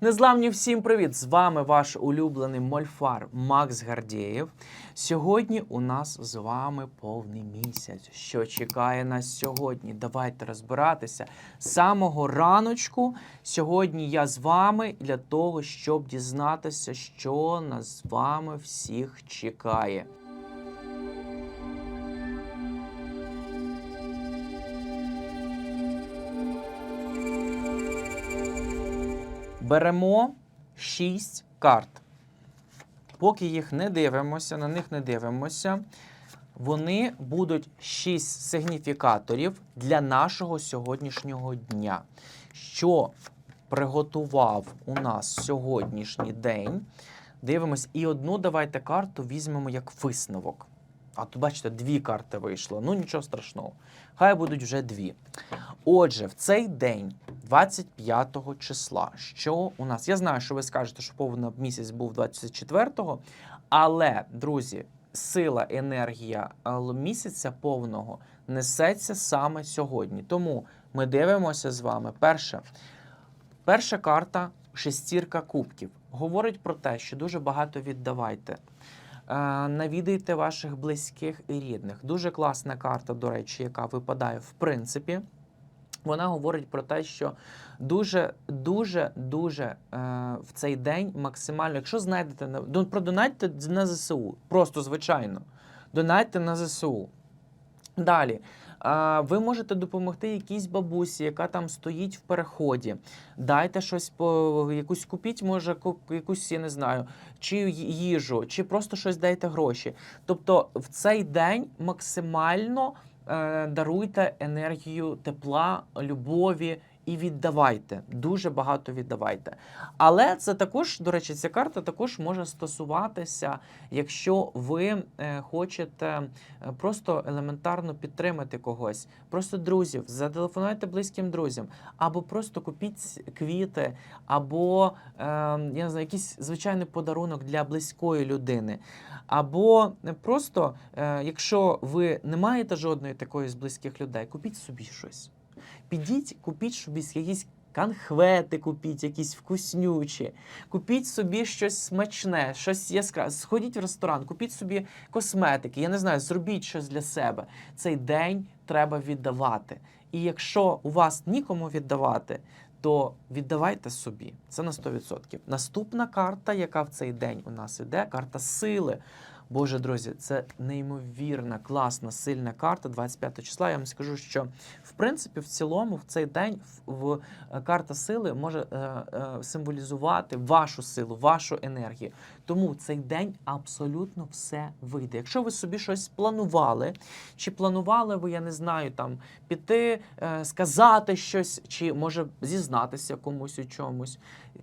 Незламні всім привіт! З вами ваш улюблений мольфар Макс Гардєєв. Сьогодні у нас з вами повний місяць. Що чекає нас сьогодні? Давайте розбиратися. З самого раночку сьогодні я з вами для того, щоб дізнатися, що нас з вами всіх чекає. Беремо 6 карт. Поки їх не дивимося, на них не дивимося, вони будуть 6 сигніфікаторів для нашого сьогоднішнього дня. Що приготував у нас сьогоднішній день? Дивимось, і одну давайте карту візьмемо як висновок. А тут, бачите, дві карти вийшло. Ну нічого страшного. Хай будуть вже дві. Отже, в цей день, 25 числа, що у нас? Я знаю, що ви скажете, що повний місяць був 24-го, але, друзі, сила, енергія е, місяця повного несеться саме сьогодні. Тому ми дивимося з вами. Перше, перша карта шестірка кубків. Говорить про те, що дуже багато віддавайте. Е, Навідайте ваших близьких і рідних. Дуже класна карта, до речі, яка випадає в принципі. Вона говорить про те, що дуже, дуже, дуже е, в цей день максимально, якщо знайдете на продонатьте на ЗСУ, просто звичайно, донатьте на ЗСУ. Далі. Ви можете допомогти якійсь бабусі, яка там стоїть в переході. Дайте щось по якусь купіть, може, ку- якусь, я не знаю, чи їжу, чи просто щось дайте гроші. Тобто в цей день максимально е, даруйте енергію тепла, любові і віддавайте. Дуже багато віддавайте. Але це також, до речі, ця карта також може стосуватися, якщо ви е, хочете е, просто елементарно підтримати когось, просто друзів, зателефонуйте близьким друзям, або просто купіть квіти, або е, я не знаю, якийсь звичайний подарунок для близької людини. Або просто, якщо ви не маєте жодної такої з близьких людей, купіть собі щось. Підіть, купіть собі якісь конхвети, купіть, якісь вкуснючі, купіть собі щось смачне, щось яскраве. Сходіть в ресторан, купіть собі косметики. Я не знаю, зробіть щось для себе. Цей день треба віддавати. І якщо у вас нікому віддавати, то віддавайте собі. Це на 100%. Наступна карта, яка в цей день у нас іде, карта сили. Боже, друзі, це неймовірна, класна, сильна карта 25 числа. Я вам скажу, що в принципі в цілому в цей день в, е, карта сили може е, е, символізувати вашу силу, вашу енергію. Тому цей день абсолютно все вийде. Якщо ви собі щось планували, чи планували ви, я не знаю, там піти, е, сказати щось, чи може зізнатися комусь у чомусь.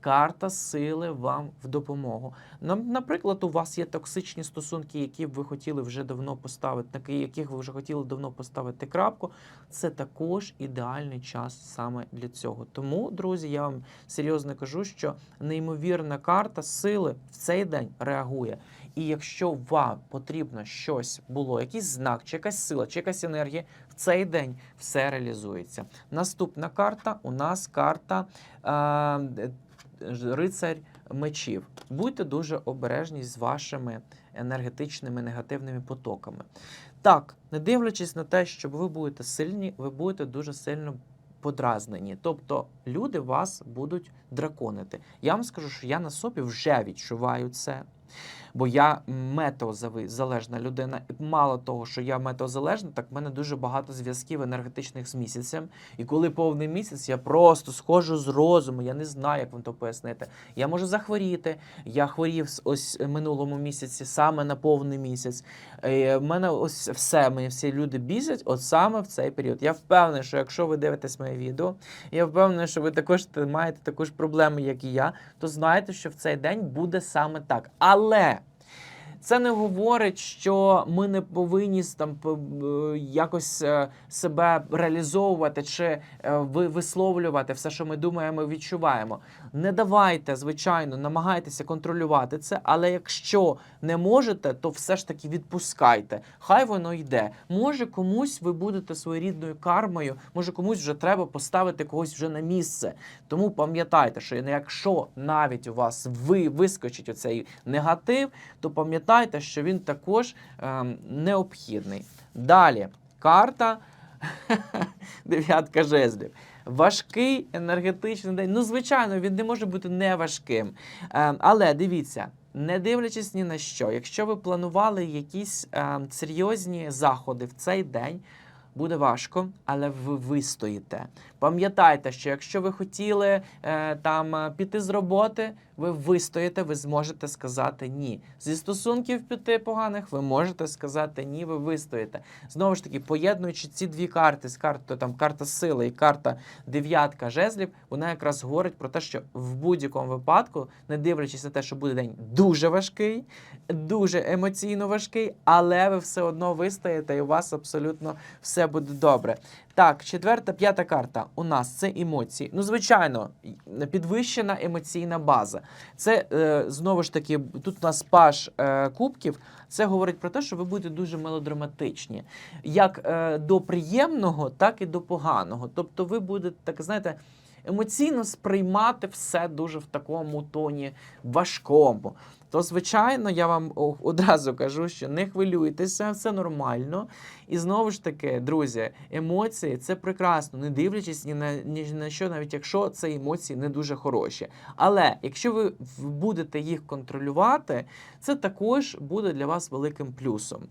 Карта сили вам в допомогу. Наприклад, у вас є токсичні стосунки, які б ви хотіли вже давно поставити, на яких ви вже хотіли давно поставити крапку. Це також ідеальний час саме для цього. Тому, друзі, я вам серйозно кажу, що неймовірна карта сили в цей день реагує. І якщо вам потрібно щось було, якийсь знак, чи якась сила, чи якась енергія, в цей день все реалізується. Наступна карта у нас карта е, рицарь мечів. Будьте дуже обережні з вашими енергетичними негативними потоками. Так, не дивлячись на те, що ви будете сильні, ви будете дуже сильно подразнені. Тобто люди вас будуть драконити. Я вам скажу, що я на собі вже відчуваю це. Бо я метеозалежна людина, і мало того, що я метеозалежна, так в мене дуже багато зв'язків енергетичних з місяцем. І коли повний місяць, я просто схожу з розуму, я не знаю, як вам то пояснити. Я можу захворіти. Я хворів ось минулому місяці саме на повний місяць. Е, в мене ось все, мені всі люди бісять, от саме в цей період. Я впевнений, що якщо ви дивитесь моє відео, я впевнений, що ви також те- маєте також проблеми, як і я, то знайте, що в цей день буде саме так. Але Це не говорить, що ми не повинні там якось е, себе реалізовувати чи е, ви- висловлювати все, що ми думаємо, відчуваємо. Не давайте, звичайно, намагайтеся контролювати це, але якщо не можете, то все ж таки відпускайте. Хай воно йде. Може, комусь ви будете своєрідною кармою, може комусь вже треба поставити когось вже на місце. Тому пам'ятайте, що якщо навіть у вас ви вискочить оцей негатив, то пам'ятайте, що він також ем, необхідний. Далі карта дев'ятка жезлів. Важкий енергетичний день. Ну, звичайно, він не може бути неважким. Ем, але дивіться, не дивлячись ні на що, якщо ви планували якісь е, серйозні заходи в цей день. Буде важко, але ви вистоїте. Пам'ятайте, що якщо ви хотіли е, там е, піти з роботи, ви вистоїте, ви зможете сказати ні. Зі стосунків піти поганих, ви можете сказати ні, ви вистоїте. Знову ж таки, поєднуючи ці дві карти з картою, там карта сили і карта дев'ятка жезлів, вона якраз говорить про те, що в будь-якому випадку, не дивлячись на те, що буде день дуже важкий, дуже емоційно важкий, але ви все одно вистоїте, і у вас абсолютно все буде добре. Так, четверта, п'ята карта у нас це емоції. Ну, звичайно, підвищена емоційна база. Це е, знову ж таки, тут у нас паш е, кубків. Це говорить про те, що ви будете дуже мелодраматичні, як е, до приємного, так і до поганого. Тобто, ви будете так, знаєте. Емоційно сприймати все дуже в такому тоні важкому. То, звичайно, я вам одразу кажу, що не хвилюйтеся, все нормально. І знову ж таки, друзі, емоції це прекрасно, не дивлячись ні на ні на що, навіть якщо це емоції не дуже хороші. Але якщо ви будете їх контролювати, це також буде для вас великим плюсом.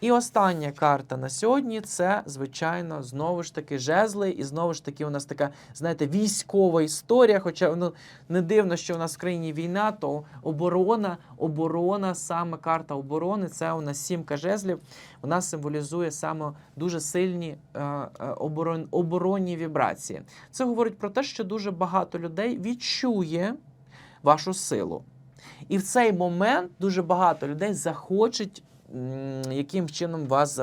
І остання карта на сьогодні це, звичайно, знову ж таки жезли, і знову ж таки у нас така, знаєте, військова історія. Хоча ну не дивно, що у нас в країні війна, то оборона, оборона, саме карта оборони, це у нас сімка жезлів. Вона символізує саме дуже сильні е, е, оборон, оборонні вібрації. Це говорить про те, що дуже багато людей відчує вашу силу. І в цей момент дуже багато людей захочуть. Яким чином вас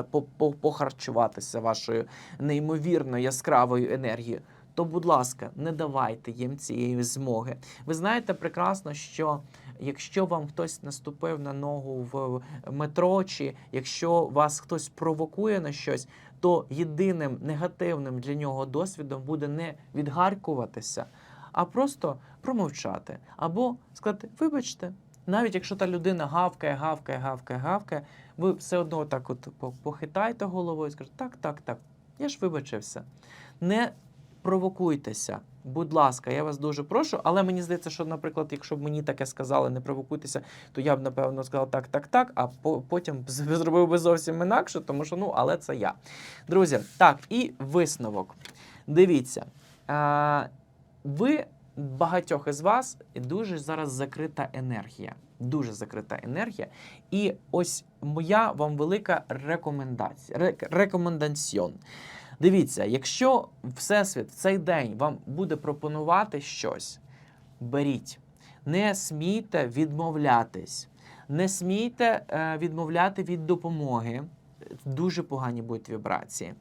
похарчуватися вашою неймовірно яскравою енергією? То, будь ласка, не давайте їм цієї змоги. Ви знаєте прекрасно, що якщо вам хтось наступив на ногу в метро, чи якщо вас хтось провокує на щось, то єдиним негативним для нього досвідом буде не відгаркуватися, а просто промовчати або сказати: вибачте, навіть якщо та людина гавкає, гавкає, гавкає, гавкає, ви все одно так от по- похитайте головою і скажете, так, так, так, я ж вибачився. Не провокуйтеся. Будь ласка, я вас дуже прошу. Але мені здається, що, наприклад, якщо б мені таке сказали, не провокуйтеся, то я б напевно сказав так, так, так, а потім зробив би зовсім інакше, тому що ну, але це я. Друзі, так, і висновок. Дивіться, ви багатьох із вас дуже зараз закрита енергія. Дуже закрита енергія. І ось моя вам велика рекомендація. рек- Рекомендаціон. Дивіться, якщо Всесвіт в цей день вам буде пропонувати щось, беріть. Не смійте відмовлятись. Не смійте е, відмовляти від допомоги. Дуже погані будуть вібрації.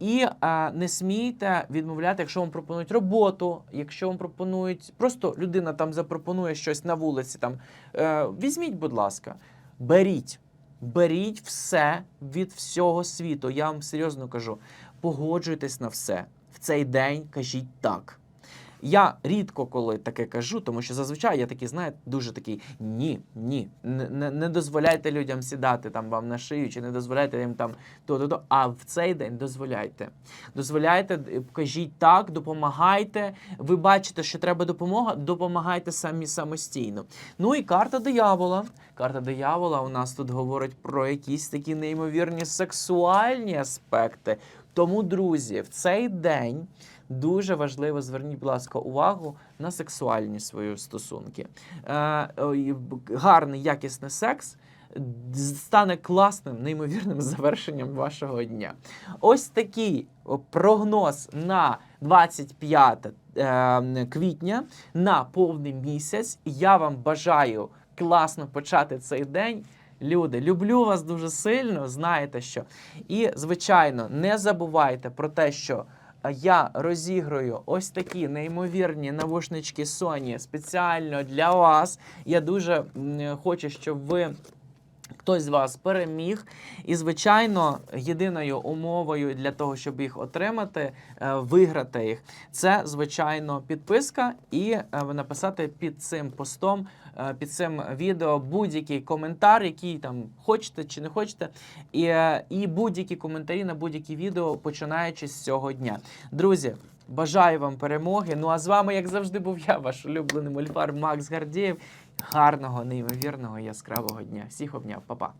І е, не смійте відмовляти, якщо вам пропонують роботу, якщо вам пропонують, просто людина там запропонує щось на вулиці. Там е, візьміть, будь ласка, беріть. Беріть все від всього світу. Я вам серйозно кажу. Погоджуйтесь на все. В цей день кажіть так. Я рідко коли таке кажу, тому що зазвичай я такий, знаєте, дуже такий ні, ні, не, не, дозволяйте людям сідати там вам на шию, чи не дозволяйте їм там то-то-то. А в цей день дозволяйте. Дозволяйте, кажіть так, допомагайте. Ви бачите, що треба допомога, допомагайте самі самостійно. Ну і карта диявола. Карта диявола у нас тут говорить про якісь такі неймовірні сексуальні аспекти. Тому, друзі, в цей день дуже важливо зверніть, будь ласка, увагу на сексуальні свої стосунки. Е, гарний якісний секс. Стане класним, неймовірним завершенням вашого дня. Ось такий прогноз на 25 е, квітня на повний місяць. Я вам бажаю класно почати цей день. Люди, люблю вас дуже сильно, знаєте що. І, звичайно, не забувайте про те, що е, я розіграю ось такі неймовірні навушнички Sony спеціально для вас. Я дуже хочу, щоб ви. Хтось з вас переміг, і звичайно, єдиною умовою для того, щоб їх отримати, е, виграти їх, це звичайно підписка і е, написати під цим постом, е, під цим відео будь-який коментар, який там хочете чи не хочете, і, і будь-які коментарі на будь-які відео, починаючи з цього дня. Друзі. Бажаю вам перемоги. Ну а з вами, як завжди, був я, ваш улюблений мольфар Макс Гардієв. Гарного, неймовірного, яскравого дня. Всіх обняв, Па-па.